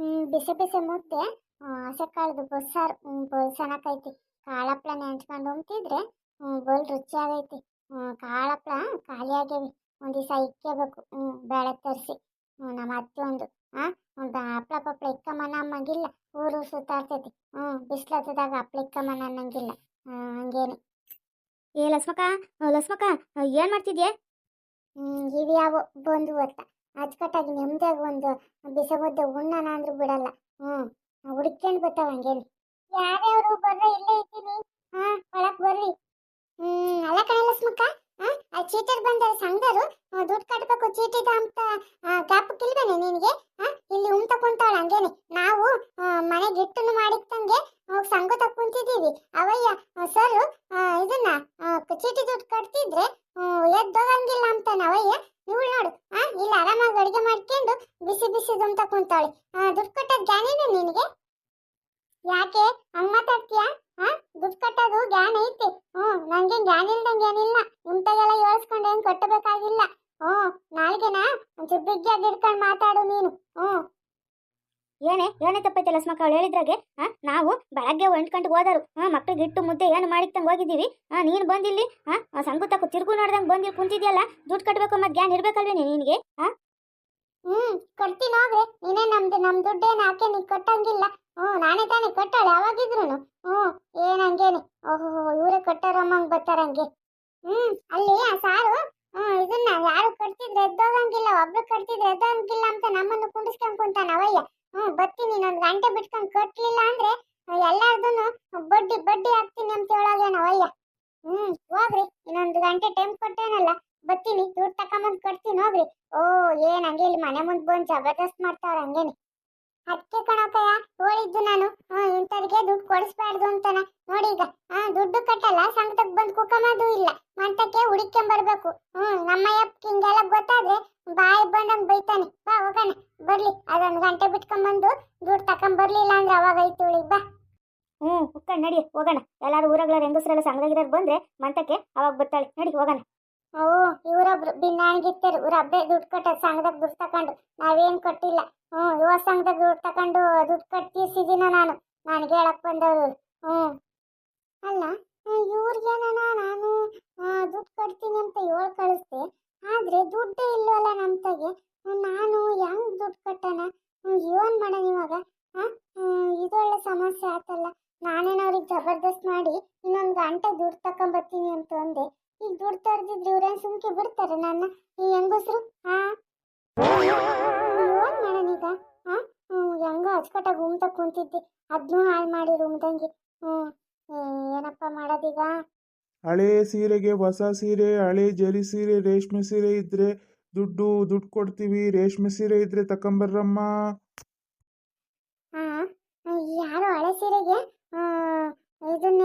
ಹ್ಮ್ ಬಿಸಿ ಬಿಸಿ ಮುದ್ದೆ ಹಸೆ ಕಾಳ್ದು ಬಸ್ಸಾರು ಬೊಲ್ಸನಕೈತಿ ಬೋಲ್ ಚೆನ್ನಾಗೈತಿ ಕಾಳಪ್ಳ ನೆಂಚ್ಕೊಂಡು ಉಣ್ತಿದ್ರೆ ಹ್ಮ್ ಬೋಲ್ ರುಚಿ ಆಗೈತಿ ಹ್ಮ್ ಕಾಳಪ್ಳ ಖಾಲಿ ಆಗ್ಯಾವಿ ಒಂದ್ ದಿವಸ ಇಕ್ಕೇಬೇಕು ಹ್ಮ್ ಬೇಳೆ ತರಿಸಿ. ನಮ್ಮ ಅತ್ತೆ ಒಂದು ಒಂದು ಹಪ್ಳ ಪಪ್ಳ ಇಕ್ಕಮ್ಮನ ಅಮ್ಮಂಗಿಲ್ಲ. ಊರು ಸುತ್ತಾಡ್ತೈತಿ. ಹ್ಮ್ ಬಿಸ್ಲತ್ತದಾಗ ಹಪ್ಳ ಇಕ್ಕಮ್ಮನ ಅನ್ನಂಗಿಲ್ಲ. ಹಂಗೇನೆ. ಏ ಲಸ್ಮಕ ಲಸ್ಮಕ್ಕ ಆ, ಏನ್ ಮಾಡ್ತಿದ್ಯೆ? ಹ್ಮ್ ಇವ್ಯಾವ ಬಂದು ಗೊತ್ತ ಅಚ್ಚುಕಟ್ಟಾಗಿ ನೆಮ್ಮದಿಯಾಗಿ ಒಂದು ಬಿಸಿ ಮುದ್ದೆ ಉಣ್ಣನ ಅಂದ್ರೂ ಬಿಡಲ್ಲ. ಹ್ಞೂ. ಹುಡ್ಕೊಂಡು ಬರ್ತಾವ ಹಂಗೇನು. ಯಾರ್ಯಾರು ಬರ್ರಿ ಇಲ್ಲೇ ಇದ್ದೀನಿ. ಹಾಂ, ಒಳಗೆ ಬರ್ರಿ ಹ್ಮ್ ಅಲ್ಲ ಕಣಲ್ಲ ಸ್ಮಕ್ಕ ಆ ಚೀಟರ್ ಬಂದ ಸಂಗರು ದುಡ್ಡು ಕಟ್ಟಬೇಕು ಚೀಟಿದ ಅಂತ ಗಾಪಕ್ಕಿಲ್ವೇನೆ ನಿನಗೆ? ಆ, ಇಲ್ಲಿ ಉಮ್ ತಕೊಂತಾಳ ಹಂಗೇನೆ. ನಾವು ಮನೆಗೆ ಗಿಟ್ಟನ್ನು ಮಾಡಿತ್ತಂಗೆ ಹೋಗಿ ಸಂಘ ಕುಂತಿದ್ದೀವಿ. ಅವಯ್ಯ ಸರ್ ಇದನ್ನ ಚೀಟಿ ದುಡ್ಡು ಕಟ್ತಿದ್ರೆ ಎದ್ದೋಗಂಗಿಲ್ಲ ಅಂತಾನೆ ಅವಯ್ಯ. ಇವಳು ನೋಡು ಆ ಇಲ್ಲಿ ಆರಾಮಾಗಿ ಅಡುಗೆ ಮಾಡ್ಕೊಂಡು ಬಿಸಿ ಬಿಸಿ ದುಮ್ ಕುಂತಾಳೆ ದುಡ್ಡು ಕಟ್ಟೋದು ಜ್ಞಾನೇನ ನಿನಗೆ? ಯಾಕೆ? ಅಮ್ಮ ಮಾತಾಡ್ತೀಯಾ? ಹಾ ದುಡ್ಡು ಕಟ್ಟೋದು ಜ್ಞಾನ ಐತಿ. ಹ್ಞೂ ನಂಗೆ ಜ್ಞಾನ ಇಲ್ದಂಗೆ ಏನಿಲ್ಲ. ನಿಮ್ತಾಗೆಲ್ಲ ಯೋಳಿಸ್ಕೊಂಡು ಏನು ಕಟ್ಟಬೇಕಾಗಿಲ್ಲ ಹ್ಞೂ ನಾಲ್ಗೆನ? ಒಂಚೂರು ಬಿಗ್ಗಿಯಾಗಿ ಹಿಡ್ಕೊಂಡು ಮಾತಾಡು ನೀನು. ಹ್ಞೂ. ಏನೇ ಏನೇ ತಪ್ಪೈತೆ ಲಸ್ಮಕ್ಕ ಅವಳು ಹೇಳಿದ್ರಾಗೆ? ಹಾ ನಾವು ಬೆಳಗ್ಗೆ ಎಂಟು ಗಂಟೆಗೆ ಹೋದರು. ಹಾ ಮಕ್ಳಿಗೆ ಇಟ್ಟು ಮುದ್ದೆ ಏನು ಮಾಡಿಕ್ತಂಗೆ ಹೋಗಿದ್ದೀವಿ. ಹಾ ನೀನು ಬಂದಿಲ್ಲಿ? ಹಾ ಸಂಗು ತಕ್ಕ ತಿರುಗು ನೋಡ್ದಂಗೆ ಬಂದಿಲ್ಲಿ ಕುಂತಿದ್ಯಲ್ಲ? ದುಡ್ಡು ಕಟ್ಟಬೇಕು ಮತ್ತೆ ಜ್ಞಾನ ಇರ್ಬೇಕಲ್ವೇನೆ ನಿನಗೆ? ಹಾ? ಹ್ಮ್ ಕೊಡ್ತೀನಿ ಹೋಗ್ರಿ. ನೀನೇ ನಮ್ದು ನಮ್ ದುಡ್ಡೇನು ಹಾಕೆ ನೀ ಕಟ್ಟಂಗಿಲ್ಲ. ಹ್ಞೂ ನಾನೇ ತಾನೇ ಕಟ್ಟಾಳೆ ಯಾವಾಗಿದ್ರು ಹ್ಞೂ ಏನ್ ಹಂಗೇನೆ ಓಹೋ ಇವರೇ ಕಟ್ಟಾರಮ್ಮಂಗ್ ಬರ್ತಾರಂಗೆ. ಹ್ಮ್, ಅಲ್ಲಿ ಆ ಸಾರು ಇದನ್ನ ಯಾರು ಕಟ್ತಿದ್ರೆ ಎದ್ದೋಗಂಗಿಲ್ಲ, ಒಬ್ರು ಕಟ್ತಿದ್ರೆ ಎದ್ದೋಗಂಗಿಲ್ಲ ಅಂತ ನಮ್ಮನ್ನು ಕುಂಡಿಸ್ಕೊಂಡ್ ಕುಂತಾನ ಅವಯ್ಯ. ಹ್ಮ್, ಬರ್ತೀನಿ ಇನ್ನೊಂದ್ ಗಂಟೆ ಬಿಟ್ಕೊಂಡ್ ಕಟ್ಲಿಲ್ಲ ಅಂದ್ರೆ, ಎಲ್ಲಾರ್ದುನು ಬಡ್ಡಿ ಬಡ್ಡಿ ಹಾಕ್ತೀನಿ ಅಂತ ಹೇಳೋಗೇನ ಅವಯ್ಯ. ಹ್ಮ್, ಹೋಗ್ರಿ, ಇನ್ನೊಂದು ಗಂಟೆ ಟೈಮ್ ಕೊಟ್ಟೇನಲ್ಲ, ಬರ್ತೀನಿ, ದುಡ್ಡು ತಕೊಂಬಂದ್ ಕಟ್ತೀನಿ, ಹೋಗ್ರಿ. ಓ, ಏನ್ ಹಂಗೆ ಇಲ್ಲಿ ಮನೆ ಮುಂದೆ ಬಂದ್ ಜಬರ್ದಸ್ತ್ ಮಾಡ್ತಾವ್ರ ಹಂಗೇನೆ. ಅದಕ್ಕೆ ಕಣಕಯ್ಯ ಹೇಳಿದ್ದು ನಾನು. ಇಂಥವ್ರಿಗೆ ದುಡ್ಡು ಕೊಡಿಸ್ಬಾರ್ದು ಅಂತಾನ. ನೋಡಿ ಈಗ ಹಾ ದುಡ್ಡು ಕಟ್ಟಲ್ಲ ಸಂಕಟಕ್ ಬಂದು ಕುಕಮದು ಇಲ್ಲ. ಮಂತಕ್ಕೆ ಹುಡುಕೊಂಬರ್ಬೇಕು ಹ್ಮ್ ನಮ್ಮಯ್ಯಪ್ಪ ಹಿಂಗೆಲ್ಲ ಗೊತ್ತಾದ್ರೆ ಬಾಯಿ ಬಂದಂಗೆ ಬೈತಾನೆ. ಬಾ, ಹೋಗೋಣ. ಬರ್ಲಿ. ಅದೊಂದು ಗಂಟೆ ಬಿಟ್ಕೊಂಬಂದು ದುಡ್ಡು ತಕೊಂಬರ್ಲಿಲ್ಲ ಅಂದ್ರೆ ಅವಾಗ ಐತು ಬಾ. ಹ್ಞೂ ಉಕ್ಕಂಡು ನಡಿ, ಹೋಗೋಣ. ಎಲ್ಲರೂ ಊರಗಳ ಹೆಂಗಸರೆಲ್ಲ ಸಂಘದಾಗಿರೋರು ಬಂದ್ರೆ ಮಂತಕ್ಕೆ ಅವಾಗ ಬರ್ತಾಳೆ. ನಡಿ, ಹೋಗೋಣ. ಓ, ಇವರೊಬ್ರು ಭಿನ್ನಾಣಿಗಿತ್ತರು ಇವ್ರ ಹಬ್ಬೆ ದುಡ್ಡು ಕಟ್ಟ ಸಂಘದಾಗ ದುಡ್ಡು ತಕೊಂಡು ನಾವೇನ್ ಕಟ್ಟಿಲ್ಲ. ಹ್ಞೂ, ಯುವ ಸಂಘದಾಗ ದುಡ್ಡು ತಕೊಂಡು ದುಡ್ಡು ಕಟ್ಟಿಸಿದಿನ ನಾನು. ನನಗೆ ಹೇಳಕ್ ಬಂದವರು ಹ್ಞೂ. ಅಲ್ಲ ಇವ್ರಿಗೇನ ನಾನು ದುಡ್ಡು ಕಟ್ತೀನಿ ಅಂತ ಹೇಳಿ ಕಳಿಸ್ದೆ. ಆದ್ರೆ ದುಡ್ಡೇ ಇಲ್ಲವಲ್ಲ ನಮ್ಮ ತಗೆ. ನಾನು ಹೆಂಗ್ ದುಡ್ಡು ಕಟ್ಟಣ ಏನ್ ಮಾಡೋಣ ಇವಾಗ. ಇದೊಳ್ಳೆ ಸಮಸ್ಯೆ ಆತಲ್ಲ. ನಾನೇನೋ ಅವ್ರಿಗೆ ಜಬರ್ದಸ್ತ್ ಮಾಡಿ ಇನ್ನೊಂದು ಗಂಟೆ ದುಡ್ಡು ತಕೊಂಬರ್ತೀನಿ ಅಂತ ಅಂದೆ. ಈಗ ದುಡ್ಡು ತರ್ದಿದ್ರೆ ಇವ್ರೇನ್ ಸುಮ್ಕೆ ಬಿಡ್ತಾರೆ ನನ್ನ ಈ ಹೆಂಗಸ್ರು ಹಾ ಏನ್ ಮಾಡೋಣೀಗ ಹಾ ಹೆಂಗೋ ಅಚ್ಕಟ್ಟಾಗಿ ರೂಮ್ ತಗ ಕುಂತಿದ್ದೆ. ಅದ್ನೂ ಹಾಳು ಮಾಡಿ ರೂಮ್ದಂಗೆ ಹ್ಮ್ ಏ, ಏನಪ್ಪ ಮಾಡೋದೀಗ? ಹಳೆ ಸೀರೆಗೆ ಹೊಸ ಸೀರೆ ಹಳೆ ಜರಿ ಸೀರೆ ರೇಷ್ಮೆ ಸೀರೆ ಇದ್ರೆ ದುಡ್ಡು ದುಡ್ಡು ಕೊಡ್ತೀವಿ. ರೇಷ್ಮೆ ಸೀರೆ ಇದ್ರೆ ತಕೊಂಬರ್ರಮ್ಮ. ಯಾರು ಹಳೆ ಸೀರೆಗೆ? ಇದನ್ನ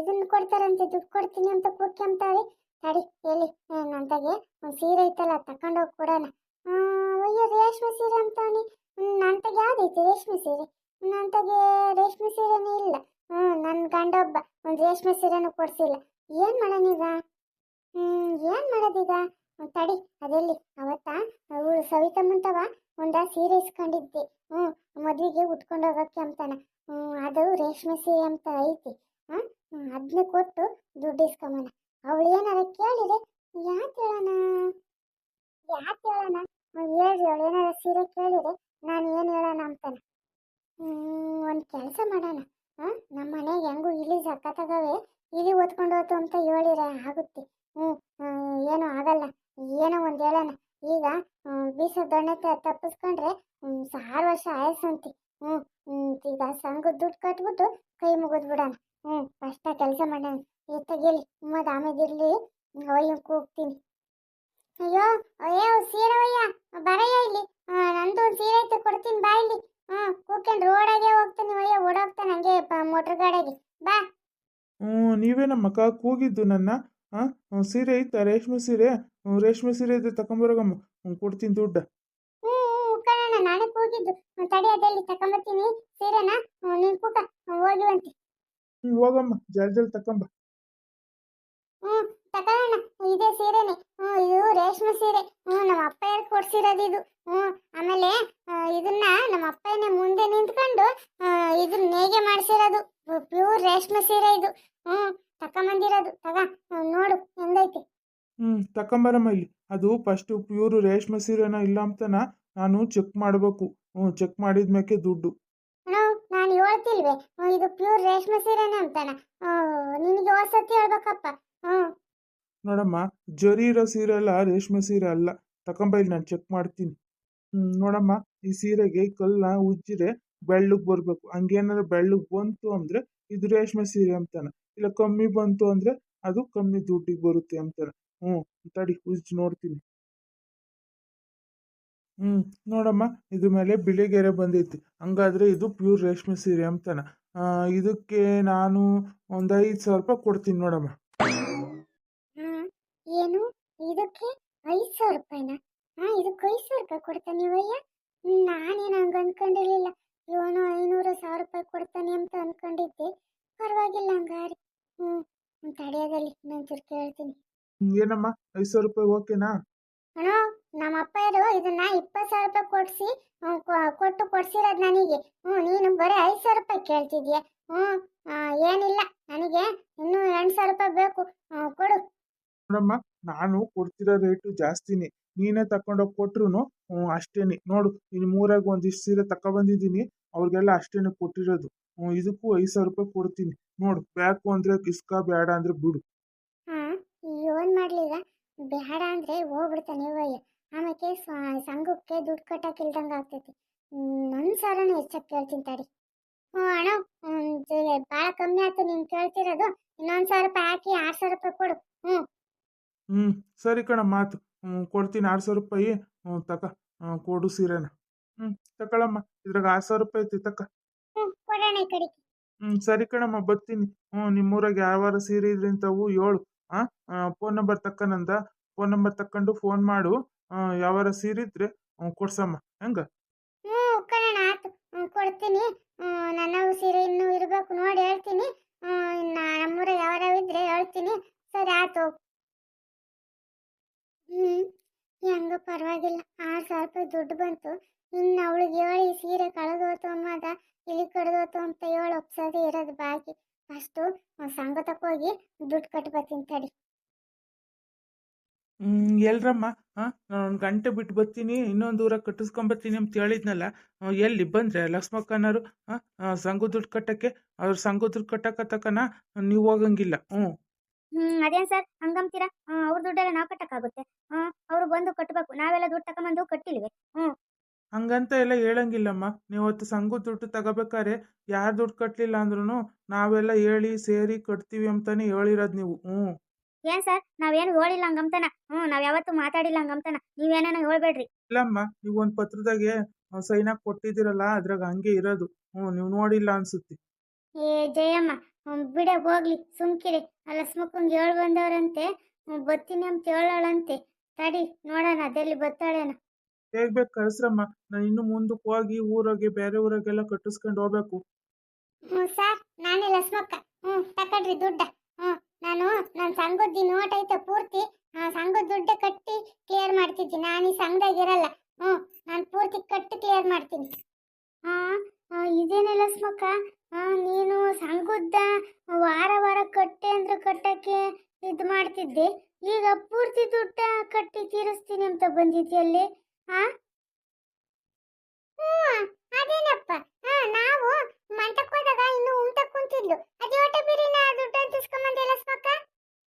ಇದನ್ನ ಕೊಡ್ತಾರಂತೆ, ದುಡ್ಡು ಕೊಡ್ತೀನಿ ಅಂತ ಕೂತ್ಕೊಂತಾಳೆ ತಡಿ ಹೇಳಿ ನಂತಾಗೆ ಒಂದು ಸೀರೆ ಐತಲ್ಲ ತಕೊಂಡೋಗಿ ಕೊಡೋಣ. ಅಯ್ಯೋ, ರೇಷ್ಮೆ ಸೀರೆ ಅಂತಾನೆ. ನಂತಾಗೆ ಯಾವ್ದೈತಿ ರೇಷ್ಮೆ ಸೀರೆ? ನಂತಾಗೆ ರೇಷ್ಮೆ ಸೀರೆನೇ ಇಲ್ಲ. ಹ್ಞೂ ನನ್ನ ಗಂಡ ಗಂಡೊಬ್ಬ ಒಂದು ರೇಷ್ಮೆ ಸೀರೆನೂ ಕೊಡ್ಸಿಲ್ಲ. ಏನು ಮಾಡೋಣೀಗ? ಹ್ಞೂ ಏನು ಮಾಡೋದೀಗ? ತಡಿ, ಅದೆಲ್ಲಿ? ಅವತ್ತ ಅವಳು ಸವಿತಮ್ಮಂತವ ಒಂದ ಸೀರೆ ಇಸ್ಕೊಂಡಿದ್ದೆ. ಹ್ಞೂ ಮದುವೆಗೆ ಉಟ್ಕೊಂಡು ಹೋಗಕ್ಕೆ ಅಂತಾನ. ಅದು ರೇಷ್ಮೆ ಸೀರೆ ಅಂತ ಐತಿ. ಅದನ್ನ ಕೊಟ್ಟು ದುಡ್ಡು ಇಸ್ಕೊಂಬನ ಅವಳು ಏನಾರ ಕೇಳಿದ್ರೆ, ಯಾಕೆ ಹೇಳೋಣ? ಯಾಕೆ ಹೇಳೋಣ? ಹೇಳ್ರಿ ಅವಳು. ಏನಾರ ಸೀರೆ ಕೇಳಿದ್ರೆ, ನಾನು ಏನು ಹೇಳೋಣ? ಅಂತಾನೆ. ಒಂದು ಕೆಲಸ ಮಾಡೋಣ. ನಮ್ಮ ಮನೆಗೆ ಹೆಂಗೂ ಇಲ್ಲಿ ಸಕ್ಕತ್ತಾಗವೆ ಇಲ್ಲಿ ಓದ್ಕೊಂಡು ಹೋತು ಅಂತ ಹೇಳಿದ್ರೆ ಆಗುತ್ತೆ. ಹ್ಞೂ ಏನೂ ಆಗಲ್ಲ. ಏನೋ ಒಂದು ಹೇಳೋಣ. ಈಗ ಬೀಸ ದೊಣ್ಣೆ ತಪ್ಪಿಸ್ಕೊಂಡ್ರೆ ಸಾರು ವರ್ಷ ಆಯಸ್ಸಂತಿ. ಹ್ಞೂ ಈಗ ಸಂಘದ ದುಡ್ಡು ಕಟ್ಬಿಟ್ಟು ಕೈ ಮುಗಿದ್ ಬಿಡೋಣ. ಹ್ಞೂ ಫಸ್ಟ್ ಕೆಲಸ ಮಾಡೋಣ ಈ ಮದ್ ಆಮೇಲಿರ್ಲಿ ಅವಯ್ಯ ಕೂಗ್ತೀನಿ. ಅಯ್ಯೋ ಅಯ್ಯೋ ಸೀರವಯ್ಯ, ಬರಯ್ಯ ಇಲ್ಲಿ. ನಂದು ಒಂದು ಸೀರೆ ಐತೆ, ಕೊಡ್ತೀನಿ, ಬಾ ಇಲ್ಲಿ. ಹ್ಞೂ ಕೂತ್ಕೊಂಡು ರೋಡಾಗೆ ಹೋಗ್ತೀನಿ ಅಯ್ಯ ಓಡೋಗ್ತಾನೆ ಹಂಗೆ ಮೋಟ್ರ್ ಗಾಡಿಗೆ. ಬಾ. ಹ್ಞೂ ನೀವೇನಮ್ಮಕ್ಕ ಕೂಗಿದ್ದು ನನ್ನ? ಹಾಂ ಸೀರೆ ಐತ, ರೇಷ್ಮೆ ಸೀರೆ? ರೇಷ್ಮೆ ಸೀರೆ ಇದ್ರೆ ತಗೊಂಬರೋಗಮ್ಮ ಕೊಡ್ತೀನಿ ದುಡ್ಡು. ನಾನೇ ಕೂಗಿದ್ದು ಹ್ಮ್, ತಡಿ ಅದಲ್ಲಿ ತಕೊಂಬತ್ತೀನಿ. ಸೀರೆನ ಹ್ಮ್, ನೀನ್ ಕೂಕ ಹ್ಮ್, ಬಂತೆ ಹ್ಞೂ ಹೋಗಮ್ಮ. ಜಲ್ ಜಲ್ ತಕೊಂಬ. ಹ್ಮ್ ತಕೊಳ್ಳೋಣ. ಇದೇ ಸೀರೆನೆ. ಹ್ಮ್ ಇದು ರೇಷ್ಮೆ ಸೀರೆ. ಹ್ಮ್ ನಮ್ಮ ಅಪ್ಪಯ್ಯರ್ ಕೊಡ್ಸಿರೋದು ಇದು. ಹ್ಮ್ ಆಮೇಲೆ ಇದನ್ನ ನಮ್ಮ ಅಪ್ಪನೇ ಮುಂದೆ ನಿಂತ್ಕೊಂಡು ಇದನ್ನ ನೇಯ್ಗೆ ಮಾಡಿಸಿರೋದು. ಪ್ಯೂರ್ ರೇಷ್ಮೆ ಸೀರೆ ಇದು. ಹ್ಮ್ ತಕೊಂಬಂದಿರೋದು. ತಗ ಹ್ಮ್, ನೋಡು ಹೆಂಗೈತೆ. ಹ್ಮ್ ತಕೊಂಬರಮ್ಮ ಇಲ್ಲಿ. ಅದು ಫಸ್ಟ್ ಪ್ಯೂರ್ ರೇಷ್ಮೆ ಸೀರೆನ ಇಲ್ಲ ಅಂತನ ನಾನು ಚೆಕ್ ಮಾಡಬೇಕು. ಹ್ಞೂ ಚೆಕ್ ಮಾಡಿದ್ಮೇಕೆ ದುಡ್ಡು. ಅಣ್ಣ ನಾನು ಹೇಳ್ತಿಲ್ವೇ. ಇದು ಪ್ಯೂರ್ ರೇಷ್ಮೆ ಸೀರೆನೇ ಅಂತಾನ ನಿನಗೆ ಹೊಸತಿ ಹೇಳ್ಬೇಕಪ್ಪ. ಹ್ಞೂ. ನೋಡಮ್ಮ ಜರಿ ಇರೋ ಸೀರೆ ಅಲ್ಲ ರೇಷ್ಮೆ ಸೀರೆ ಅಲ್ಲ. ತಕೊಂಬೈಲಿ ನಾನು ಚೆಕ್ ಮಾಡ್ತೀನಿ. ಹ್ಞೂ ನೋಡಮ್ಮ ಈ ಸೀರೆಗೆ ಕಲ್ಲ ಉಜ್ಜಿರೆ ಬೆಳ್ಳಗೆ ಬರಬೇಕು. ಹಂಗೇನಾದ್ರು ಬೆಳ್ಳಗೆ ಬಂತು ಅಂದರೆ ಇದು ರೇಷ್ಮೆ ಸೀರೆ ಅಂತಾನೆ ಇಲ್ಲ ಕಮ್ಮಿ ಬಂತು ಅಂದರೆ ಅದು ಕಮ್ಮಿ ದುಡ್ಡಿಗೆ ಬರುತ್ತೆ ಅಂತಾನೆ ಹ್ಞೂ ತಡಿ ಉಜ್ಜಿ ನೋಡ್ತೀನಿ. ಹ್ಞೂ ನೋಡಮ್ಮ ಇದ್ರ ಮೇಲೆ ಬಿಳಿ ಗೆರೆ ಬಂದೈತಿ. ಹಂಗಾದ್ರೆ ಇದು ಪ್ಯೂರ್ ರೇಷ್ಮೆ ಸೀರೆ ಅಂತಾನೆ. ಇದಕ್ಕೆ ನಾನು ಒಂದು ಐದು ಸಾವಿರ ರೂಪಾಯಿ ಕೊಡ್ತೀನಿ ನೋಡಮ್ಮ. ಏನು? ಇದಕ್ಕೆ ಐದು ಸಾವಿರ ರೂಪಾಯಿನಾ? ಹಾಂ ಇದಕ್ಕೆ ಐದು ಸಾವಿರ ರೂಪಾಯಿ ಕೊಡ್ತಾನೆ ಇವಯ್ಯ ನಾನೇನು ಹಂಗೆ ಅನ್ಕೊಂಡಿರ್ಲಿಲ್ಲ. ಇವನು ಐನೂರು ಸಾವಿರ ರೂಪಾಯಿ ಕೊಡ್ತಾನೆ ಅಂತ ಅನ್ಕೊಂಡಿದ್ದೆ. ಪರವಾಗಿಲ್ಲ ಹಂಗಾರೆ. ಹ್ಞೂ ತಡೆಯೋದಲ್ಲಿ ಇನ್ನೊಂಚೂರು ಕೇಳ್ತೀನಿ. ಏನಮ್ಮ? ಐದು ಸಾವಿರ ರೂಪಾಯಿ ಓಕೆನಾ? ಅಣ್ಣ ನಮ್ಮ ಅಪ್ಪಯ್ಯರು ಇದನ್ನ ಇಪ್ಪತ್ತು ಸಾವಿರ ರೂಪಾಯಿ ಕೊಡಿಸಿ ಕೊಟ್ಟು ಕೊಡ್ಸಿರೋದು ನನಗೆ. ಹ್ಞೂ ನೀನು ಬರೀ ಐದು ಸಾವಿರ ರೂಪಾಯಿ ಕೇಳ್ತಿದ್ಯಾ? ಹ್ಞೂ ಏನಿಲ್ಲ ನನಗೆ ಇನ್ನೂ ಎಂಟು ಸಾವಿರ ರೂಪಾಯಿ ಬೇಕು. ಕೊಡು. ನೋಡಮ್ಮ ನಾನು ಕೊಡ್ತಿರೋ ರೇಟು ಜಾಸ್ತಿನೇ. ನೀನೇ ತಕೊಂಡೋಗಿ ಕೊಟ್ರು ಅಷ್ಟೇನೆ. ನೋಡು ಇನ್ನು ಮೂರಾಗ ಒಂದಿಷ್ಟು ಸೀರೆ ತಗೊಬಂದಿದ್ದೀನಿ ಅವ್ರಿಗೆಲ್ಲ ಅಷ್ಟೇನೆ ಕೊಟ್ಟಿರೋದು. ಹ್ಞೂ ಇದಕ್ಕೂ ಐದು ಸಾವಿರ ರೂಪಾಯಿ ಕೊಡ್ತೀನಿ. ನೋಡು ಬೇಕು ಅಂದರೆ ಕಿಸ್ಕ ಬೇಡ ಅಂದರೆ ಬಿಡು. ಹಾಂ ಏನು ಮಾಡಲಿಲ್ಲ ಬೇಡ ಅಂದರೆ ಹೋಗ್ಬಿಡ್ತಾನೆ ಇವಯ್ಯ ಆಮೇಲೆ ಸಂಘಕ್ಕೆ ದುಡ್ಡು ಕಟ್ಟಕ್ಕಿಲ್ದಂಗೆ ಆಗ್ತೈತಿ. ನನ್ನ ಸಾಲನೇ ಹೆಚ್ಚಾಗಿ ಕೇಳ್ತೀನಿ ತಡಿ. ಹ್ಞೂ ಅಣ್ಣ ಭಾಳ ಕಮ್ಮಿ ಆಯ್ತು ನೀನು ಕೇಳ್ತಿರೋದು. ಇನ್ನೊಂದು ಸಾವಿರ ರೂಪಾಯಿ ಹಾಕಿ ಆರು ಸಾವಿರ ರೂಪಾಯಿ ಕೊಡು. ಹ್ಞೂ ಹ್ಞೂ ಸರಿ ಕಣ ಮಾತು. ಕೊಡ್ತೀನಿ ಆರು ಸಾವಿರ ರೂಪಾಯಿ. ಹ್ಞೂ ತಕ. ಕೊಡು ಸೀರೆನ. ಹ್ಞೂ ತಕೊಳಮ್ಮ ಇದ್ರಾಗ ಆರು ಸಾವಿರ ರೂಪಾಯಿ ಐತಿ ತಕ. ಹ್ಞೂ ಕೊಡೋಣ ಈ ಕಡೆಗೆ. ಹ್ಞೂ ಸರಿ ಕಣಮ್ಮ ಬರ್ತೀನಿ. ಹ್ಞೂ ನಿಮ್ಮೂರಾಗ ಯಾವಾರ ಸೀರೆ ಇದ್ರಿಂತವು ಏಳು ಫೋನ್ ನಂಬರ್ ತಕ್ಕನಂದ ಫೋನ್ ನಂಬರ್ ತಕ್ಕೊಂಡು ಫೋನ್ ಮಾಡು. ಯಾವಾರ ಸೀರೆ ಇದ್ರೆ ಹ್ಞೂ ಕೊಡ್ಸಮ್ಮ. ಹೆಂಗ? ಹ್ಞೂ ಕಣಣ್ಣ ಆಯ್ತು. ಕೊಡ್ತೀನಿ. ನನ್ನವು ಸೀರೆ ಇನ್ನೂ ಇರಬೇಕು ನೋಡಿ ಹೇಳ್ತೀನಿ. ನಮ್ಮೂರ ಯಾವ್ಯಾವ ಇದ್ರೆ ಹೇಳ್ತೀನಿ. ಸರಿ, ಆಯ್ತು ಹ್ಞೂ ಹೆಂಗ ಪರವಾಗಿಲ್ಲ. ಆರು ಸಾವಿರ ರೂಪಾಯಿ ದುಡ್ಡು ಬಂತು. ಇನ್ನು ಅವಳಿಗೆ ಹೇಳಿ ಸೀರೆ ಕಳೆದೋತು ಅಮ್ಮದ ಇಲ್ಲಿ ಕಳೆದೋತು ಅಂತ ಹೇಳಿ, ಒಪ್ಸೋದೇ ಇರೋದು ಬಾಕಿ. ಫಸ್ಟು ಸಂಘ ಹೋಗಿ ದುಡ್ಡು ಕಟ್ಬತ್ತೀನಿ ತಡಿ. ಹ್ಮ್ ಎಲ್ರಮ್ಮ ಹಾಂ? ನಾನು ಒಂದು ಗಂಟೆ ಬಿಟ್ಟು ಬರ್ತೀನಿ ಇನ್ನೊಂದು ದೂರ ಕಟ್ಟಿಸ್ಕೊಂಬರ್ತೀನಿ ಅಂತ ಹೇಳಿದ್ನಲ್ಲ ಎಲ್ಲಿ ಬಂದ್ರೆ ಲಕ್ಷ್ಮಕ್ಕನವರು ಹಾಂ? ಸಂಘ ದುಡ್ಡು ಕಟ್ಟಕ್ಕೆ ಅವ್ರ ಸಂಘ ದುಡ್ಡು ಕಟ್ಟಕ್ಕ ತಕನ ನೀವು ಹೋಗಂಗಿಲ್ಲ ಹ್ಞೂ. ಹ್ಮ್ ಅದೇನ್ ಸರ್? ಹಂಗಂತೀರಾ ಅವ್ರ ದುಡ್ಡೆಲ್ಲ ನಾವು ಕಟ್ಟಕ್ಕಾಗುತ್ತೆ. ಹ್ಮ್ ಅವ್ರು ಬಂದು ಕಟ್ಟಬೇಕು ನಾವೆಲ್ಲ ದುಡ್ಡು ತಗೊಂಬಂದು ಕಟ್ಟಿಲ್ವಿ? ಹ್ಮ್ ಹಂಗಂತ ಎಲ್ಲ ಹೇಳಂಗಿಲ್ಲಮ್ಮ. ನೀವು ಅವತ್ತು ಸಂಘ ದುಡ್ಡು ತಗೋಬೇಕಾರೆ ಯಾರು ದುಡ್ಡು ಕಟ್ಟಲಿಲ್ಲ ಅಂದ್ರೂ ನಾವೆಲ್ಲ ಹೇಳಿ ಸೇರಿ ಕಟ್ತೀವಿ ಅಂತಾನೆ ಹೇಳಿರೋದು ನೀವು. ಹ್ಞೂ. ಏನ್ ಸರ್? ನಾವೇನು ಹೇಳಿಲ್ಲ ಹಂಗಂತನ. ಹ್ಮ್ ನಾವ್ ಯಾವತ್ತು ಮಾತಾಡಿಲ್ಲ ಹಂಗಂತನ. ನೀವೇನೇನೋ ಹೇಳ್ಬೇಡ್ರಿ. ಇಲ್ಲಮ್ಮ ನೀವು ಒಂದು ಪತ್ರದಾಗೆ ಹಾಕಿ ಕೊಟ್ಟಿದ್ದೀರಲ್ಲ ಅದ್ರಾಗ ಹಂಗೆ ಇರೋದು. ಹ್ಞೂ ನೀವು ನೋಡಿಲ್ಲ ಅನ್ಸುತ್ತೆ. ಏ ಜಯಮ್ಮ ಬಿಡ ಹೋಗ್ಲಿ ಸುಮ್ಕಿರಿ. ಅಲ್ಲ ಸ್ಮಕ್ಕಂಗೆ ಹೇಳ್ ಬಂದವರಂತೆ ಬತ್ತೀನಿ ಅಂತ ಹೇಳೋಳಂತೆ ತಡಿ ನೋಡೋಣ ಅದೆಲ್ಲಿ ಬತ್ತಾಳೇನ ಹೇಗ್ ಬೇಕ್ ಕಳ್ಸ್ರಮ್ಮ ನಾನು ಇನ್ನು ಮುಂದಕ್ಕೆ ಹೋಗಿ ಊರಾಗೆ ಬೇರೆ ಊರಾಗೆಲ್ಲ ಕಟ್ಟಿಸ್ಕೊಂಡು ಹೋಗ್ಬೇಕು. ಹ್ಞೂ ಸರ್, ನಾನೇ ಲಸ್ಮಕ್ಕ. ಹ್ಞೂ ತಕೊಳ್ರಿ ದುಡ್ಡ. ಹ್ಞೂ ನಾನು ನನ್ನ ಸಂಘದ ನೋಟ್ ಐತೆ ಪೂರ್ತಿ. ಸಂಘದ ದುಡ್ಡ ಕಟ್ಟಿ ಕ್ಲಿಯರ್ ಮಾಡ್ತಿದ್ದೆ. ನಾನು ಈ ಸಂಘದಾಗ ಇರಲ್ಲ. ಹ್ಞೂ ನಾನು ಪೂರ್ತಿ ಕಟ್ಟಿ ಕ್ಲಿಯರ್ ಮಾಡ್ತೀನಿ. ಹಾಂ ಇದೇನೇ ಲಸ್ಮಕ್ಕ? ನೀನು ಸಂಘದ ವಾರ ವಾರ ಕಟ್ಟೆ ಅಂದ್ರೆ ಕಟ್ಟಕ್ಕೆ ಇದು ಮಾಡ್ತಿದ್ದೆ. ಈಗ ಪೂರ್ತಿ ದುಡ್ಡ ಕಟ್ಟಿ ತೀರಿಸ್ತೀನಿ ಅಂತ ಬಂದಿದ್ಯಲ್ಲಿ ಹಾಂ? ಅದೇನಪ್ಪ? ಹಾ ನಾವು ಮಂಟಕ್ಕೆ ಹೋದಾಗ ಇನ್ನು ಕುಂತಿದ್ಲು. ಅದೇ ಹೊಟ್ಟೆ ಬಿರಿನ ದುಡ್ಡು ಅಂತಿಸ್ಕೊಂಬಂದಿಲ್ಲ ಸ್ಮಕ್ಕ?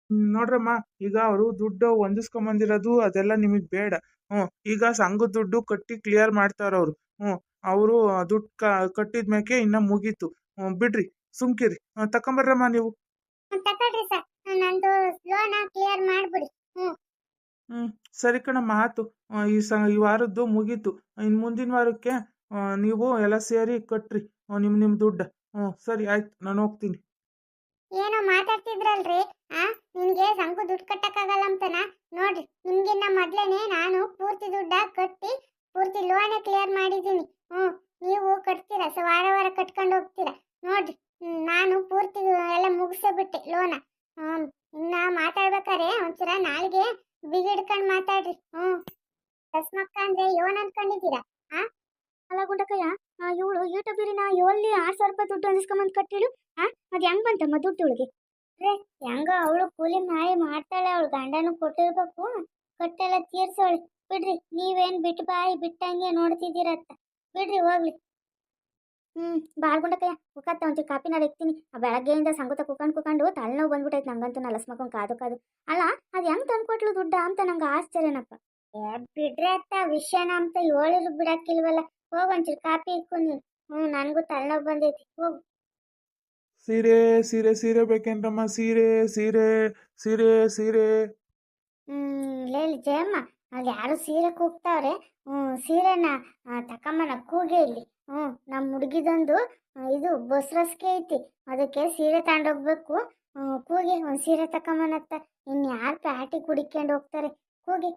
ಹ್ಮ್, ನೋಡ್ರಮ್ಮ ಈಗ ಅವರು ದುಡ್ಡು ಹೊಂದಿಸ್ಕೊಂಬಂದಿರೋದು ಅದೆಲ್ಲ ನಿಮಗೆ ಬೇಡ. ಹ್ಞೂ ಈಗ ಸಂಘದ ದುಡ್ಡು ಕಟ್ಟಿ ಕ್ಲಿಯರ್ ಮಾಡ್ತಾರ ಅವರು. ಹ್ಞೂ ಅವರು ದುಡ್ಡು ಕ ಕಟ್ಟಿದ ಮ್ಯಾಕೆ ಇನ್ನ ಮುಗೀತು. ಹ್ಞೂ ಬಿಡ್ರಿ ಸುಮ್ಕಿರಿ. ತಕೊಂಬರ್ರಮ್ಮ ನೀವು. ತಕೊಳ್ರಿ ಸರ್. ನಂದು ಲೋನ ಕ್ಲಿಯರ್ ಮಾಡ್ಬಿಡಿ. ಹ್ಞೂ ಹ್ಞೂ ಸರಿ ಕಣ ಮಾತು ಈ ಸ, ಈ ವಾರದ್ದು ಮುಗೀತು. ಇನ್ನು ಮುಂದಿನ ವಾರಕ್ಕೆ ನೀವು ಎಲ್ಲ ಸೇರಿ ಕಟ್ರಿ ನಿಮ್ಮ ನಿಮ್ಮ ದುಡ್ಡು. ಹ್ಮ್, ಸರಿ, ಆಯ್ತು. ನಾನು ಹೋಗ್ತೀನಿ. ಏನೋ ಮಾತಾಡ್ತಿದ್ರಲ್ರಿ? ಆ ನಿಮ್ಗೆ ಸಂಕು ದುಡ್ಡು ಕಟ್ಟಕ್ಕಾಗಲ್ಲ ಅಂತನಾ ನೋಡ್ರಿ, ನಿಮ್ಗಿನ್ನ ಮೊದ್ಲೇನೆ ನಾನು ಪೂರ್ತಿ ದುಡ್ಡ ಕಟ್ಟಿ, ಪೂರ್ತಿ ಲೋನೇ ಕ್ಲಿಯರ್ ಮಾಡಿದ್ದೀನಿ. ಹ್ಮ್, ನೀವು ಕಟ್ತೀರಾ? ಸೊ, ವಾರ ವಾರ ಕಟ್ಕೊಂಡು ಹೋಗ್ತೀರಾ? ನೋಡ್ರಿ ನಾನು ಪೂರ್ತಿ ಎಲ್ಲ ಮುಗಿಸೇ ಬಿಟ್ಟೆ ಲೋನ. ಹ್ಮ್, ಇನ್ನ ಮಾತಾಡ್ಬೇಕಾರೆ ಒಂಚೂರ ನಾಲ್ಗೆ ಬಿಗಿಡ್ಕೊಂಡ್ ಮಾತಾಡ್ರಿ. ಹ್ಞೂ ರಸ್ಮಕ್ಕ ಅಂದ್ರೆ ಯೋನ್ ಅನ್ಕೊಂಡಿದ್ದೀರಾ? ಅಲ್ಲ ಗುಂಡಕ್ಕಯ್ಯ ಇವಳು ಯೂಟ್ಯೂಬರಿನ ಇವಲ್ಲಿ ಆರು ಸಾವಿರ ರೂಪಾಯಿ ದುಡ್ಡು ಅನ್ಸ್ಕೊಂಬಂದು ಕಟ್ಟಿಳು ಹಾ ಅದು ಹೆಂಗ್ ಬಂತಮ್ಮ ದುಡ್ಡು ಇವಳಿಗೆ? ಹೆಂಗ ಅವಳು ಕೂಲಿ ಮಾಯಿ ಮಾಡ್ತಾಳೆ, ಅವಳು ಗಂಡನು ಕೊಟ್ಟಿರ್ಬೇಕು. ಕಟ್ಟೆಲ್ಲ ತೀರ್ಸೋಳಿ. ಬಿಡ್ರಿ, ನೀವೇನು ಬಿಟ್ಟು ಬಾಯಿ ಬಿಟ್ಟಂಗೆ ನೋಡ್ತಿದ್ದೀರತ್ತ. ಬಿಡ್ರಿ, ಹೋಗ್ಲಿ. ಹ್ಮ್ ಬಾಳ್ ಗುಂಡಕಯ್ಯ ಕುಕ್ಕತ್ತ ಒಂಚೂರು ಕಾಪಿ ನಾಳೆ ಇಕ್ತೀನಿ. ಆ ಬೆಳಗ್ಗೆಯಿಂದ ಸಂಗುತ ಕುಕ್ಕಂಡ್ ಕುಕ್ಕಂಡು ತಲೆನೋವು ಬಂದ್ಬಿಟ್ಟೈತೆ ನಂಗಂತೂ ನಲಸ್ಮಕೊಂಡ್ ಕಾದು ಕಾದು. ಅಲ್ಲ ಅದು ಹೆಂಗ್ ತಂದ್ಕೊಟ್ಲು ದುಡ್ಡ ಅಂತ ನಂಗೆ ಆಶ್ಚರ್ಯನಪ್ಪ. ಏ ಬಿಡ್ರಿ ಅತ್ತ ವಿಷಯನ ಅಂತ ಹೇಳಿದ್ರು ಬಿಡಕ್ಕಿಲ್ವಲ್ಲ. ಹೋಗ್ ಒಂಚೂರು ಕಾಪಿ ಇಕ್ಕೊಂಡು ಹ್ಞೂ ನನಗೂ ತಲೆನೋವು ಬಂದೈತಿ. ಹೋಗು. ಸೀರೆ ಸೀರೆ ಸೀರೆ ಬೇಕೇನ್ರಮ್ಮ? ಸೀರೆ ಸೀರೆ ಸೀರೆ ಸೀರೆ. ಹ್ಮ್ ಲೇಲಿ ಜಯಮ್ಮ. ಅಲ್ಲಿ ಯಾರು ಸೀರೆ ಕೂಗ್ತಾವ್ರೆ ಹ್ಮ್ ಸೀರೆನ ತಕಮ್ಮನ ಕೂಗೆ ಇಲ್ಲಿ. ಹ್ಮ್ ನಮ್ಮ ಹುಡುಗಿದೊಂದು ಇದು ಬಸ್ರಸ್ಗೆ ಐತಿ. ಅದಕ್ಕೆ ಸೀರೆ ತಗೊಂಡೋಗ್ಬೇಕು ಹ್ಮ್ ಕೂಗೆ ಒಂದ್ ಸೀರೆ ತಕಮ್ಮನತ್ತ ಇನ್ನು ಯಾರು ಪ್ಯಾಟಿ ಕುಡಿಕೊಂಡು ಹೋಗ್ತಾರೆ? ಕೂಗಿ.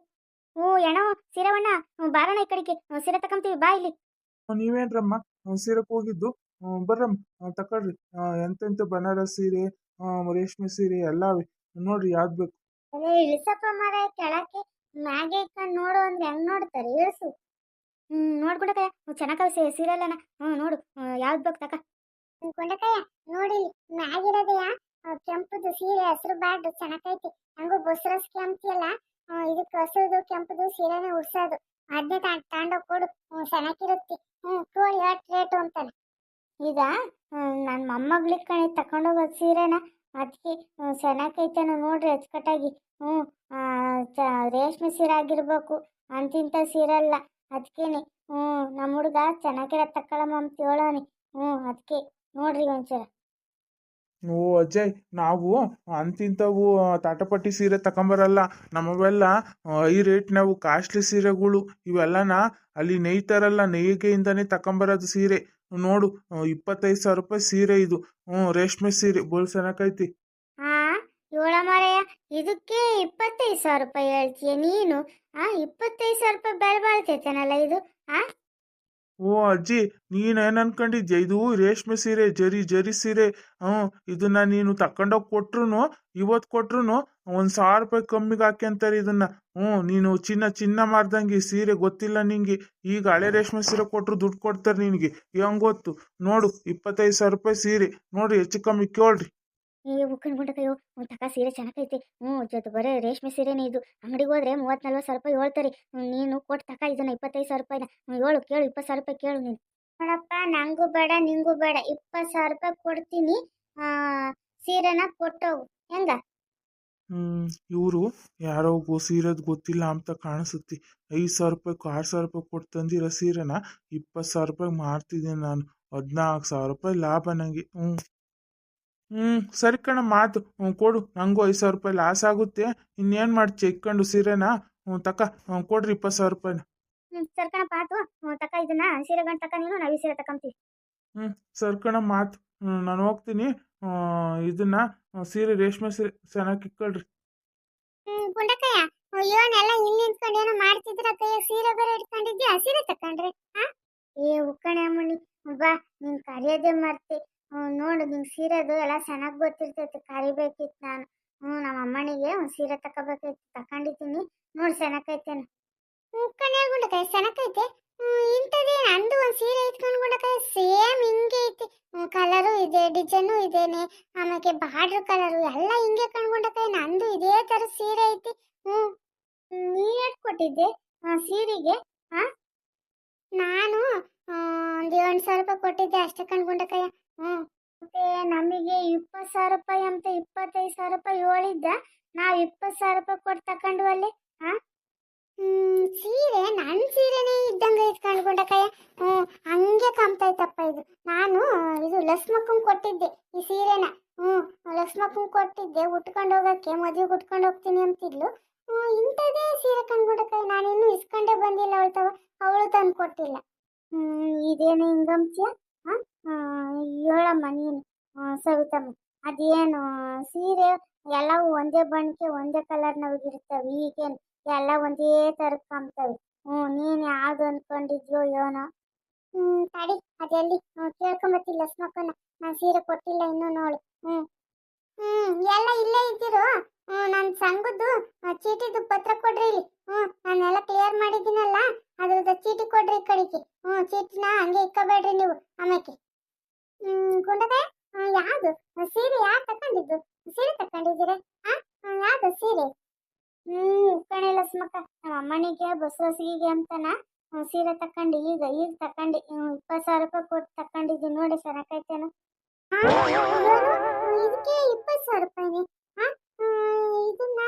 ಹ್ಞೂ ಎಣೋ ಸೀರೆವಣ್ಣ ಹ್ಞೂ ಬಾರಣ ಈ ಕಡೆಗೆ. ಹ್ಞೂ ಸೀರೆ ತಕೊಂತೀವಿ ಬಾ ಇಲ್ಲಿ. ನೀವೇನ್ರಮ್ಮ? ಸೀರೆ ಕೂಗಿದ್ದು. ಬರ್ರಮ್ಮ ತಕೊಳ್ರಿ. ಎಂತೆಂತ ಬನಾರಸ್ ಸೀರೆ ರೇಷ್ಮೆ ಸೀರೆ ಎಲ್ಲ ಅವೆ ನೋಡ್ರಿ ಯಾವ್ದು ಬೇಕು? ಇಳಿಸಪ್ಪ ಮರ ಕೆಳಕ್ಕೆ. ಮ್ಯಾಗೆ ಇಟ್ಕೊಂಡು ನೋಡು ಅಂದ್ರೆ ಹೆಂಗ್ ನೋಡ್ತಾರೆ ಇಳಿಸು ಹ್ಮ್ ನೋಡ್ಗುಂಡಕಯ್ಯ ಸೀರಿಯಲ್ ಸೀರೆಲ್ಲನ ಹ್ಮ್ ನೋಡು. ಯಾವ್ದು ಬೇಕು ತಕ. ಕೊಂಡಕಯ್ಯ ನೋಡಿ ಮ್ಯಾಗಿರೋದಯ್ಯ ಕೆಂಪದು ಸೀರೆ ಹಸಿರು ಬಾರ್ಡು ಚೆನ್ನಾಗೈತಿ. ಹಂಗು ಬಸ್ರಸ್ ಕೆಂಪ್ತಿಯಲ್ಲ ಇದಕ್ಕೆ ಹಸಿರುದು ಕೆಂಪದು ಸೀರೆನೇ ಉಡ್ಸೋದು. ಅದನ್ನೇ ತಗೊಂಡೋಗಿ ಕೊಡು. ಹ್ಮ್, ಚೆನ್ನಾಗಿರುತ್ತೆ. ಹ್ಮ್ ಕೋಳಿ ರೇಟು ಅಂತಾನೆ ಈಗ ನನ್ನ ಮೊಮ್ಮಗಳಿಗೆ ಕಣಿ ತಗೊಂಡೋಗೋದು ಸೀರೆನ ಅದಕ್ಕೆ ಚೆನ್ನಾಗೈತೇನೋ ನೋಡ್ರಿ ಅಚ್ಚುಕಟ್ಟಾಗಿ. ಹ್ಞೂ ರೇಷ್ಮೆ ಸೀರೆ ಆಗಿರ್ಬೇಕು, ಅಂತಿಂತ ಸೀರೆ ಅಲ್ಲ ಅದಕ್ಕೇನೆ ಹ್ಞೂ, ನಮ್ಮ ಹುಡುಗ ಚೆನ್ನಾಗಿರ ತಕ್ಕಳಮ್ಮ ಅಂತ ಹೇಳೋನಿ ಹ್ಞೂ ಅದಕ್ಕೆ ನೋಡ್ರಿ ಒಂಚೂರ. ಓ, ಅಜಯ್, ನಾವು ಅಂತಿಂಥವು ತಾಟಪಟ್ಟಿ ಸೀರೆ ತಗೊಂಬರಲ್ಲ ನಮ್ಮವೆಲ್ಲ ಹೈ ಈ ರೇಟ್ ನಾವು ಕಾಸ್ಟ್ಲಿ ಸೀರೆಗಳು, ಇವೆಲ್ಲನ ಅಲ್ಲಿ ನೇಯ್ತಾರಲ್ಲ, ನೇಯ್ಗೆಯಿಂದನೇ ತಗೊಂಬರೋದು ಸೀರೆ. ನೋಡು ಇಪ್ಪತ್ತೈದು ಸಾವಿರ ರೂಪಾಯಿ ಸೀರೆ ಇದು. ಹ್ಞೂ ರೇಷ್ಮೆ ಸೀರೆ ಬೋಲ್ ಆ ಏಳ ಮಾರಯ್ಯ ಇದಕ್ಕೆ ಇಪ್ಪತ್ತೈದು ಸಾವಿರ ರೂಪಾಯಿ ಹೇಳ್ತೀಯ ನೀನು? ಆ ಇಪ್ಪತ್ತೈದು ಸಾವಿರ ರೂಪಾಯಿ ಬೆಲೆ ಬಾಳ್ತೈತೇನಲ್ಲ ಇದು ಆ? ಓ ಅಜ್ಜಿ ನೀನೇನು ಅನ್ಕೊಂಡಿದ್ಯ? ಇದು ರೇಷ್ಮೆ ಸೀರೆ ಜರಿ ಜರಿ ಸೀರೆ. ಹ್ಞೂ ಇದನ್ನ ನೀನು ತಕೊಂಡೋಗಿ ಕೊಟ್ರು ಇವತ್ತು ಕೊಟ್ರು ಒಂದು ಸಾವಿರ ರೂಪಾಯಿ ಕಮ್ಮಿಗೆ ಹಾಕ್ಯಂತಾರೆ ಇದನ್ನ. ಹ್ಞೂ ನೀನು ಚಿನ್ನ ಚಿನ್ನ ಮಾರ್ದಂಗೆ ಸೀರೆ ಗೊತ್ತಿಲ್ಲ ನಿಂಗೆ. ಈಗ ಹಳೆ ರೇಷ್ಮೆ ಸೀರೆ ಕೊಟ್ಟರು ದುಡ್ಡು ಕೊಡ್ತಾರೆ ನಿನಗೆ. ಹೆಂಗ್ ಗೊತ್ತು? ನೋಡು ಇಪ್ಪತ್ತೈದು ಸಾವಿರ ರೂಪಾಯಿ ಸೀರೆ. ನೋಡ್ರಿ ಹೆಚ್ಚು ಕಮ್ಮಿ ಕೇಳ್ರಿ. ಏ ಉಕ್ಕನ್ ಗುಂಡಕಯ್ಯೋ ಹ್ಞೂ ತಕ ಸೀರೆ ಚೆನ್ನಾಗೈತೆ. ಹ್ಞೂ ಜೊತೆ ಬರೇ ರೇಷ್ಮೆ ಸೀರೆನೇ ಇದು. ಅಂಗಡಿಗೆ ಹೋದ್ರೆ ಮೂವತ್ತು ನಲ್ವತ್ತು ಸಾವಿರ ರೂಪಾಯಿ ಹೇಳ್ತಾರೆ. ನೀನು ಕೊಟ್ಟು ತಕ ಇದನ್ನ ಇಪ್ಪತ್ತೈದು ಸಾವಿರ ರೂಪಾಯಿನ. ಹೇಳು ಕೇಳು ಇಪ್ಪತ್ತು ಸಾವಿರ ರೂಪಾಯಿ ಕೇಳು ನೀನು. ನೋಡಪ್ಪ ನಂಗೂ ಬೇಡ ನಿಂಗೂ ಬೇಡ. ಇಪ್ಪತ್ತು ಸಾವಿರ ರೂಪಾಯಿ ಕೊಡ್ತೀನಿ ಆ ಸೀರೆನ ಕೊಟ್ಟೋಗು. ಹೆಂಗ? ಇವರು ಯಾರೋ ಗೋ ಸೀರೆದು ಗೊತ್ತಿಲ್ಲ ಅಂತ ಕಾಣಿಸುತ್ತೆ. ಐದು ಸಾವಿರ ರೂಪಾಯಿ ಆರು ಸಾವಿರ ರೂಪಾಯಿ ಕೊಟ್ಟು ತಂದಿರೋ ಸೀರೆನ ಇಪ್ಪತ್ತು ಸಾವಿರ ರೂಪಾಯಿ ಮಾರ್ತಿದ್ದೀನಿ ನಾನು. ಹದಿನಾಲ್ಕು ಸಾವಿರ ರೂಪಾಯಿ ಲಾಭ ನನಗೆ ಹ್ಞೂ ಹ್ಞೂ ಸರಿ ಕಣ ಮಾತು. ಹ್ಞೂ ಕೊಡು. ನನಗೂ ಐದು ಸಾವಿರ ರೂಪಾಯಿ ಲಾಸ್ ಆಗುತ್ತೆ. ಇನ್ನೇನು ಮಾಡ್ ಚೆಕ್ಕೊಂಡು ಸೀರೆನ? ಹ್ಞೂ ತಕ. ಹ್ಞೂ ಕೊಡ್ರಿ ಇಪ್ಪತ್ತು ಸಾವಿರ ರೂಪಾಯಿನ. ಹ್ಞೂ ಕಣ ಹ್ಞೂ ತಕ ಇದನ್ನ ಸೀರೆ ತಕ ನೀನು ನಾವು ಈ ಸೀರೆ ತಕೊಂತೀವಿ. ಹ್ಞೂ ಸರಿ ಕಣ ಮಾತು. ಹ್ಞೂ ನಾನು ಹೋಗ್ತೀನಿ. ಇದನ್ನ ಸೀರೆ ರೇಷ್ಮೆ ಸೀರೆ ಚೆನ್ನಾಗಿ ಇಕ್ಕೊಳ್ರಿ. ಹ್ಮ್ ಗುಂಡಕಯ್ಯ ಇವನೆಲ್ಲ ಇಲ್ಲಿ ನಿಂತ್ಕೊಂಡು ಏನೋ ಮಾಡ್ತಿದ್ರ ಕೈಯ ಸೀರೆ ಬೇರೆ ಇಟ್ಕೊಂಡಿದ್ಯಾ ಸೀರೆ ತಕೊಂಡ್ರಿ ಹಾ ಏ, ಉಕ್ಕಣೆ ಅಮ್ಮಣಿ ಬಾ, ನೀನ್ ಕರಿಯೋದೇ ಮಾಡ್ತಿ ನೋಡು ಸೀರೆ ಸೀರೆದು ಎಲ್ಲ ಚೆನ್ನಾಗಿ ಗೊತ್ತಿರ್ತೈತೆ ಕರಿಬೇಕಿತ್ತು ನಾನು. ಹ್ಮ್ ನಮ್ಮ ಅಮ್ಮನಿಗೆ ಸೀರೆ ತಕೋಬೇಕಿತ್ತು, ತಕೊಂಡಿದ್ದೀನಿ. ನೋಡ್ ಚೆನ್ನಾಗೈತೇನು ಉಕ್ಕಣೆ ಗುಂಡಕಾಯಿ ಚೆನ್ನಾಗೈತೆ ಹ್ಮ್ ಇಂಥದೇ ನಂದು ಒಂದು ಸೀರೆ ಇಟ್ಕೊಂಡು ಕೊಡಕ್ಕೆ ಸೇಮ್ ಹಿಂಗೆ ಐತೆ. ಕಲರು ಇದೆ ಡಿಸೈನು ಇದೇನೆ. ಆಮೇಲೆ ಬಾರ್ಡರ್ ಕಲರು ಎಲ್ಲ ಹಿಂಗೆ ಕಣ್ಕೊಂಡಕಾಯಿ ನಂದು ಇದೇ ಥರ ಸೀರೆ ಐತಿ. ಹ್ಞೂ ನೀ ಎಷ್ಟು ಕೊಟ್ಟಿದ್ದೆ ಸೀರೆಗೆ ಹಾ ನಾನು ಒಂದು ಏಳು ಸಾವಿರ ರೂಪಾಯಿ ಕೊಟ್ಟಿದ್ದೆ ಅಷ್ಟೇ ಕಣ್ಕೊಂಡಕಾಯ ಹ್ಞೂ ಮತ್ತೆ ನಮಗೆ ಇಪ್ಪತ್ತು ಸಾವಿರ ರೂಪಾಯಿ ಅಂತ ಇಪ್ಪತ್ತೈದು ಸಾವಿರ ರೂಪಾಯಿ ಹೇಳಿದ್ದ. ನಾವು ಇಪ್ಪತ್ತು ಸಾವಿರ ರೂಪಾಯಿ ಕೊಟ್ಟು ತಗೊಂಡು ಹಾ ಹ್ಮ್, ಸೀರೆ ನನ್ನ ಸೀರೆನೇ ಇದ್ದಂಗೆ ಐತ್ ಕಣ್ಕೊಂಡಕಾಯ ಹ್ಮ್ ಹಂಗೆ ಕಾಣ್ತೈತಪ್ಪ ಇದು ನಾನು ಇದು ಲಕ್ಷ್ಮಕ್ಕಂಗೆ ಕೊಟ್ಟಿದ್ದೆ, ಈ ಸೀರೆನ. ಹ್ಞೂ ಲಕ್ಷ್ಮಕ್ಕಂಗೆ ಕೊಟ್ಟಿದ್ದೆ, ಉಟ್ಕೊಂಡು ಹೋಗಕ್ಕೆ, ಮದುವೆಗೆ ಉಟ್ಕೊಂಡು ಹೋಗ್ತೀನಿ ಅಂತಿದ್ಲು. ಹ್ಞೂ ಇಂಥದೇ ಸೀರೆ ಕಂಡ್ಬಿಡಕ್ಕೆ ನಾನು ಇನ್ನೂ ಇಸ್ಕೊಂಡೇ ಬಂದಿಲ್ಲ ಅವಳು ತವ, ಅವಳು ತಂದು ಕೊಟ್ಟಿಲ್ಲ. ಹ್ಞೂ, ಇದೇನು ಹಿಂಗಂತ್ಯ ಹಾಂ? ಹೇಳಮ್ಮ ನೀನು. ಸವಿತಮ್ಮ, ಅದೇನು, ಸೀರೆ ಎಲ್ಲ ಒಂದೇ ಬಣ್ಣಕ್ಕೆ ಒಂದೇ ಕಲರ್ನವು ಇರ್ತವೆ ಈಗೇನು ಎಲ್ಲ ಒಂದೇ ಥರ ಕಾಣ್ತವೆ. ಹ್ಞೂ, ನೀನು ಯಾವ್ದು ಅಂದ್ಕೊಂಡಿದ್ಯೋ ಏನೋ. ಹ್ಮ್, ತಡಿ. ಅದೆಲ್ಲಿ ಕೇಳ್ಕೊಂಬತ್ತಿಲ್ಲ ಲಕ್ಷ್ಮಕ್ಕನ ನಾನು ಸೀರೆ ಕೊಟ್ಟಿಲ್ಲ ಇನ್ನೂ ನೋಡು. ಹ್ಮ್. ಹ್ಮ್, ಎಲ್ಲ ಇಲ್ಲೇ ಇದ್ದೀರು. ಹ್ಮ್, ನನ್ ಸಂಘದ್ದು ಚೀಟಿದು ಪತ್ರ ಕೊಡ್ರಿ ಇಲ್ಲಿ. ಹ್ಮ್, ನಾನೆಲ್ಲ ಕ್ಲಿಯರ್ ಮಾಡಿದ್ದೀನಲ್ಲ, ಅದ್ರದ್ದು ಚೀಟಿ ಕೊಡ್ರಿ ಈ ಕಡೆಗೆ. ಹ್ಮ್, ಚೀಟಿನ ಹಂಗೆ ಇಕ್ಕಬೇಡ್ರಿ ನೀವು, ಆಮೇಕೆ. ಹ್ಮ್, ಗುಂಡದೆ ಯಾವ್ದು? ಸೀರೆ ಯಾರು ತಕೊಂಡಿದ್ದು ಸೀರೆ ತಕೊಂಡಿದ್ದೀರ ಆ ಯಾವ್ದು ಸೀರೆ? ಹ್ಮ್, ಕಣೆ ಸ್ಮಕ್ಕ ನಮ್ಮ ಅಮ್ಮನಿಗೆ ಬಸವಸಿಗೆ ಅಂತನಾ. ಸೀರೆ ತಕೊಂಡಿ ಈಗ ಈಗ ತಕೊಂಡಿ ಇಪ್ಪತ್ತು ಸಾವಿರ ರೂಪಾಯಿ ಕೊಟ್ಟು ತಕೊಂಡಿದ್ದೀನಿ ನೋಡಿ ಸರ್ ಏನು? ಇದಕ್ಕೆ ಇಪ್ಪತ್ತು ಸಾವಿರ ರೂಪಾಯಿ ಇದನ್ನ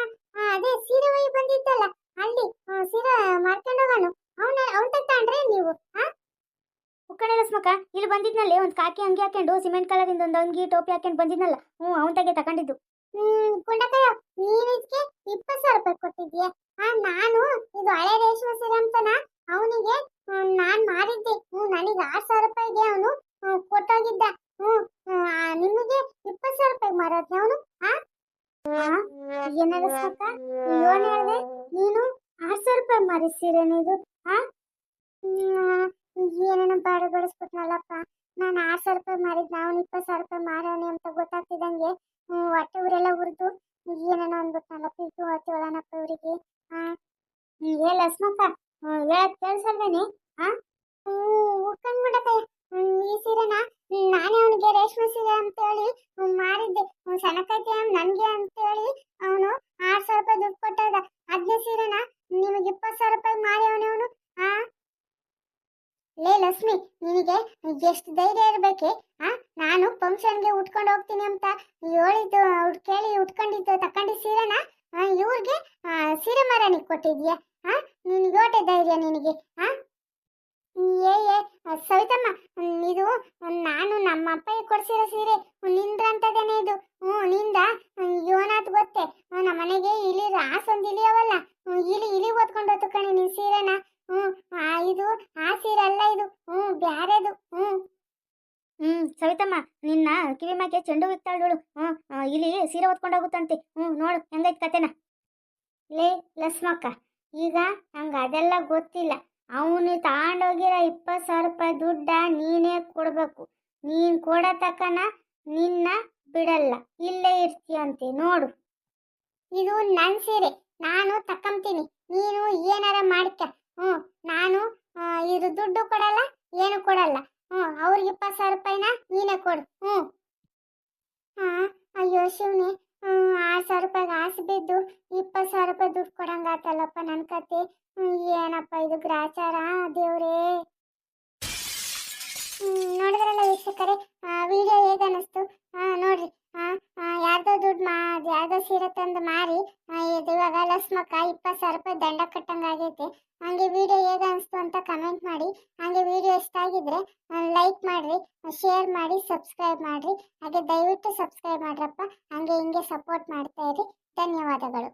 ಅದೇ ಸೀರೆ ಒಯ್ ಬಂದಿದ್ದಲ್ಲ ಅಲ್ಲಿ ಸೀರೆ ಮಾಡ್ಕೊಂಡು ಹೋಗೋನು. ಅವನ, ಅವ್ನ ತಗೊಂಡ್ರೆ ನೀವು ಆ ಉಕ್ಕಣೆ ಲಸ್ಮಕ್ಕ ಇಲ್ಲಿ ಬಂದಿದ್ನಲ್ಲಿ, ಒಂದು ಕಾಕಿ ಅಂಗಿ ಹಾಕೊಂಡು ಸಿಮೆಂಟ್ ಕಲರಿಂದ ಒಂದು ಅಂಗಿ ಟೋಪಿ ಹಾಕೊಂಡು ಬಂದಿದ್ನಲ್ಲ ಹ್ಞೂ ಅವನ ತಗೆ ತಗೊಂಡಿದ್ದು ಹ್ಮ್ ಗುಂಡಕಯ್ಯ ನೀನ್ ಇದಕ್ಕೆ ಇಪ್ಪತ್ತು ಸಾವಿರ ರೂಪಾಯಿ ಕೊಟ್ಟಿದ್ಯಾ ನಾನು, ಇದು ಹಳೆ ರೇಷ್ಮೆ ಸೀರೆ ಅಂತನ? ಅವನಿಗೆ ನಾನ್ ಮಾರಿದ್ದೆ ಹ್ಞೂ ನನಗೆ ಆರು ಸಾವಿರ ರೂಪಾಯಿಗೆ ಅವನು. ಕೊಟ್ಟೋಗಿದ್ದ. ಹ್ಮ್ ನಿಮಗೆ ಇಪ್ಪತ್ತು ಸಾವಿರ ರೂಪಾಯಿ ಮಾರತ್ತೆ ಅವನು. ಆ? ಏನ ಲಸ್ಮಕ್ಕ ಏನ್ ಹೇಳ್ದೆ? ನೀನು ಆರು ಸಾವಿರ ರೂಪಾಯಿ ಮಾರಿ ಸೀರೆನಿದು ಏನೇನೋ ಬಾಡ ಬಡಿಸ್ಬಿಟ್ನಲ್ಲಪ್ಪ ನಾನು ಆರು ಸಾವಿರ ರೂಪಾಯಿ ಮಾರಿದ್ನ ಅವನು ಇಪ್ಪತ್ತು ಸಾವಿರ ರೂಪಾಯಿ ಮಾರೋನೆ ಅಂತ ಗೊತ್ತಾಗ್ತಿದಂಗೆ ಹ್ಮ್, ಹೊಟ್ಟೆ ಊರೆಲ್ಲ ಉರಿದು. ಏನೇನೋ ಅಂದ್ಬಿಟ್ನಲ್ಲಪ್ಪ ಇದು ಹೊತ್ತೊಳನಪ್ಪ ಇವರಿಗೆ. ಏ ಲಸ್ಮಕ್ಕ ಹೇಳಕ್ ಕೇಳಿಸಲ್ವೇನಿ ಉಕ್ಕಂಡ್ಬಿಡಕಯ್ಯ ಈ ಸೀರೆನ ನಾನೇ ಅವನಿಗೆ ರೇಷ್ಮೆ ಸೀರೆ ಅಂತೇಳಿ ಹೇಳಿ ಮಾರಿದ್ದೆ. ಸನಕೈತೆ ನನಗೆ ಅಂತೇಳಿ ಅವನು ಆರು ಸಾವಿರ ರೂಪಾಯಿ ದುಡ್ಡು ಕೊಟ್ಟದ. ಅದ್ನೇ ಸೀರೆನ ನಿಮಗೆ ಇಪ್ಪತ್ತು ಸಾವಿರ ರೂಪಾಯಿ ಮಾರಿ ಅವನು? ಆ? ಲೇ, ಲಕ್ಷ್ಮಿ, ನಿನಗೆ ಎಷ್ಟು ಧೈರ್ಯ ಇರ್ಬೇಕೆ? ಆ? ನಾನು ಫಂಕ್ಷನ್ಗೆ ಉಟ್ಕೊಂಡು ಹೋಗ್ತೀನಿ ಅಂತ ಹೇಳಿದ್ದು ಕೇಳಿ ಉಟ್ಕೊಂಡಿದ್ದು ತಕೊಂಡಿದ್ದ ಸೀರೆನ ಇವ್ರಿಗೆ ಸೀರೆ ಮಾರಾಣಿಗೆ ಕೊಟ್ಟಿದ್ಯಾ? ಆ? ನಿನ್ ಓಟೆ ಧೈರ್ಯ ನಿನಗೆ ಹಾ ಏ ಸವಿತಮ್ಮ ಇದು ನಾನು ನಮ್ಮ ಅಪ್ಪಗೆ ಕೊಡ್ಸಿರೋ ಸೀರೆ ನಿಂದ್ರಂತದೇನೆ ಇದು. ಹ್ಞೂ ನಿಂದ ಯೋನಾಥ್ ಗೊತ್ತೆ. ನಮ್ಮ ಮನೆಗೆ ಇಲಿ ರಾಸೊಂದು ಇಲಿ ಅವಲ್ಲ. ಇಲಿ ಇಲಿ ಓದ್ಕೊಂಡು ಹೋತು ಕಣೆ ನಿನ್ ಸೀರೆನ. ಹ್ಞೂ ಇದು, ಆ ಸೀರೆ ಅಲ್ಲ ಇದು. ಹ್ಞೂ ಬ್ಯಾರೆದು. ಹ್ಞೂ ಹ್ಮ್, ಸವಿತಮ್ಮ, ನಿನ್ನ ಕಿವಿ ಮಾಕೆ ಚೆಂಡು ಇಕ್ತಾಳು ಹ್ಮ್ ಇಲಿ ಇಲ್ಲಿ ಸೀರೆ ಹೊತ್ಕೊಂಡು ಹೋಗುತ್ತಂತೆ. ಹ್ಮ್, ನೋಡು, ಹೆಂಗೈತ್ ಕತೆನ. ಲೇ, ಲಸ್ಮಕ್ಕ. ಈಗ ನಂಗೆ ಅದೆಲ್ಲ ಗೊತ್ತಿಲ್ಲ. ಅವನು ತಗೊಂಡೋಗಿರೋ ಇಪ್ಪತ್ತು ಸಾವಿರ ರೂಪಾಯಿ ದುಡ್ಡ ನೀನೇ ಕೊಡಬೇಕು. ನೀನು ಕೊಡೋ ತಕ್ಕನ ನಿನ್ನ ಬಿಡಲ್ಲ. ಇಲ್ಲೇ ಇರ್ತೀಯಂತೆ, ನೋಡು. ಇದು ನನ್ನ ಸೀರೆ, ನಾನು ತಕ್ಕಂತೀನಿ. ನೀನು ಏನಾರ ಮಾಡ್ಕ. ಹ್ಞೂ ನಾನು ಇದು ದುಡ್ಡು ಕೊಡಲ್ಲ, ಏನು ಕೊಡಲ್ಲ. ಹ್ಞೂ ಅವ್ರಿಗೆ ಇಪ್ಪತ್ತು ಸಾವಿರ ರೂಪಾಯಿನ ನೀನೇ ಕೊಡು. ಹ್ಞೂ ಹಾಂ ಅಯ್ಯೋ ಶಿವನೇ ಸಾವಿರ ರೂಪಾಯಿಗೆ ಆಸೆ ಬಿದ್ದು ಇಪ್ಪತ್ತು ಸಾವಿರ ರೂಪಾಯಿ ದುಡ್ಡು ಕೊಡಂಗಾತಲ್ಲಪ್ಪ ನನ್ನ ಕತೆ. ಏನಪ್ಪ ಇದು ಗ್ರಾಚಾರ? ದೇವ್ರೇ. ನೋಡಿದ್ರಲ್ಲ ವೀಕ್ಷಕರೇ ವಿಡಿಯೋ ಹೇಗೆ ಅನ್ನಿಸ್ತು ಆ, ನೋಡ್ರಿ. ಯಾರ್ದೋ ದುಡ್ಡು ಮಾ, ಯಾರ್ದೋ ಸೀರೆ ತಂದು ಮಾರಿ ಇದು ಇವಾಗ ಲಸ್ಮಕ್ಕ ಇಪ್ಪತ್ತು ಸಾವಿರ ರೂಪಾಯಿ ದಂಡ ಕಟ್ಟಂಗಾಗೈತೆ ಹಂಗೆ ವಿಡಿಯೋ ಹೇಗೆ ಅನಿಸ್ತು ಅಂತ ಕಮೆಂಟ್ ಮಾಡಿ. ಹಂಗೆ ವಿಡಿಯೋ ಇಷ್ಟ ಆಗಿದ್ರೆ ಲೈಕ್ ಮಾಡಿರಿ ಶೇರ್ ಮಾಡಿ ಸಬ್ಸ್ಕ್ರೈಬ್ ಮಾಡಿರಿ. ಹಾಗೆ ದಯವಿಟ್ಟು ಸಬ್ಸ್ಕ್ರೈಬ್ ಮಾಡ್ರಪ್ಪ. ಹಂಗೆ ಹಿಂಗೆ ಸಪೋರ್ಟ್ ಮಾಡ್ತಾ ಇರಿ. ಧನ್ಯವಾದಗಳು.